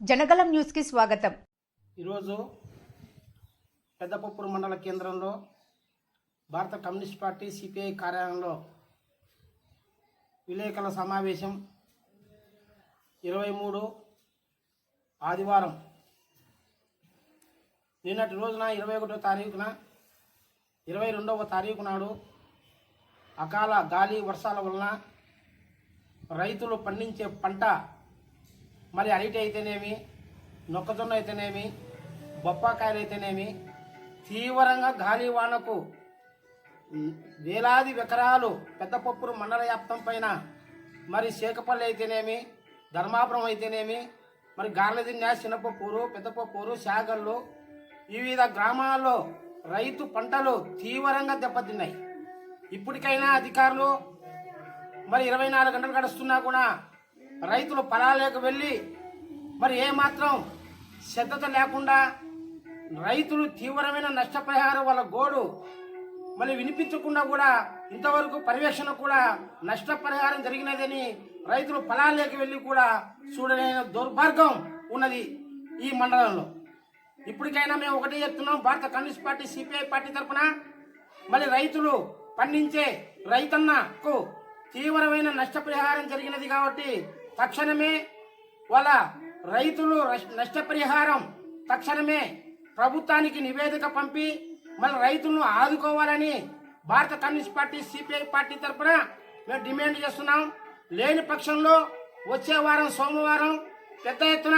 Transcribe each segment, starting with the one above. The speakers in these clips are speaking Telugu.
జనగలం న్యూస్కి స్వాగతం. ఈరోజు పెద్దపప్పూరు మండల కేంద్రంలో భారత కమ్యూనిస్ట్ పార్టీ సిపిఐ కార్యాలయంలో విలేకరుల సమావేశం ఇరవై మూడు ఆదివారం. నిన్నటి రోజున ఇరవై ఒకటో తారీఖున ఇరవై రెండవ తారీఖు నాడు అకాల గాలి వర్షాల వలన రైతులు పండించే పంట మరి అరటి అయితేనేమి మొక్కజొన్న అయితేనేమి బొప్పాకాయలు అయితేనేమి తీవ్రంగా గాలి వానకు వేలాది ఎకరాలు పెద్దపప్పురు మండల వ్యాప్తం పైన మరి శేకపల్లి అయితేనేమి ధర్మాపురం అయితేనేమి మరి గార్లదిన్య చిన్నపప్పూరు పెద్దపప్పూరు శాగళ్ళు వివిధ గ్రామాల్లో రైతు పంటలు తీవ్రంగా దెబ్బతిన్నాయి. ఇప్పటికైనా అధికారులు మరి ఇరవై నాలుగు గంటలు గడుస్తున్నా కూడా రైతులు పొలాలకు వెళ్ళి మరి ఏమాత్రం శ్రద్ధత లేకుండా రైతులు తీవ్రమైన నష్టపరిహారం వాళ్ళ గోడు మరి వినిపించకుండా కూడా ఇంతవరకు పర్యవేక్షణ కూడా నష్టపరిహారం జరిగినదని రైతులు పొలాల్లోకి వెళ్ళి కూడా చూడలేని దౌర్భాగ్యం ఉన్నది ఈ మండలంలో. ఇప్పటికైనా మేము ఒకటే చెప్తున్నాం భారత కమ్యూనిస్ట్ పార్టీ సిపిఐ పార్టీ తరఫున మళ్ళీ రైతులు పండించే రైతన్నకు తీవ్రమైన నష్టపరిహారం జరిగినది కాబట్టి తక్షణమే వాళ్ళ రైతులు నష్టపరిహారం తక్షణమే ప్రభుత్వానికి నివేదిక పంపి మన రైతులను ఆదుకోవాలని భారత కమ్యూనిస్ట్ పార్టీ సిపిఐ పార్టీ తరఫున మేము డిమాండ్ చేస్తున్నాం. లేని పక్షంలో వచ్చే వారం సోమవారం పెద్ద ఎత్తున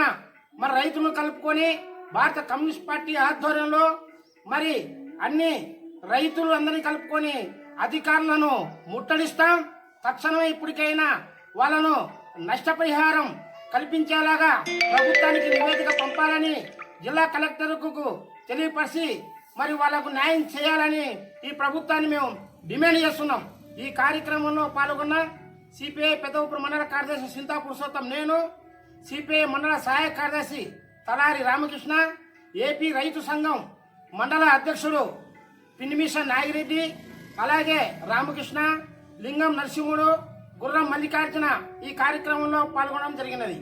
మరి రైతులను కలుపుకొని భారత కమ్యూనిస్ట్ పార్టీ ఆధ్వర్యంలో మరి అన్ని రైతులు అందరినీ కలుపుకొని అధికారులను ముట్టడిస్తాం. తక్షణమే ఇప్పటికైనా వాళ్ళను నష్టపరిహారం కల్పించేలాగా ప్రభుత్వానికి నివేదిక పంపాలని జిల్లా కలెక్టర్కు తెలియపరిచి మరి వాళ్ళకు న్యాయం చేయాలని ఈ ప్రభుత్వాన్ని మేము డిమాండ్ చేస్తున్నాం. ఈ కార్యక్రమంలో పాల్గొన్న సిపిఐ పెద్దపూర్ మండల కార్యదర్శి సింతా పురుషోత్తం నేను సిపిఐ మండల సహాయక కార్యదర్శి తలారి రామకృష్ణ ఏపీ రైతు సంఘం మండల అధ్యక్షుడు పిన్నిమిష నాగిరెడ్డి అలాగే రామకృష్ణ లింగం నరసింహుడు గుర్రం మల్లికార్జున ఈ కార్యక్రమంలో పాల్గొనడం జరిగినది.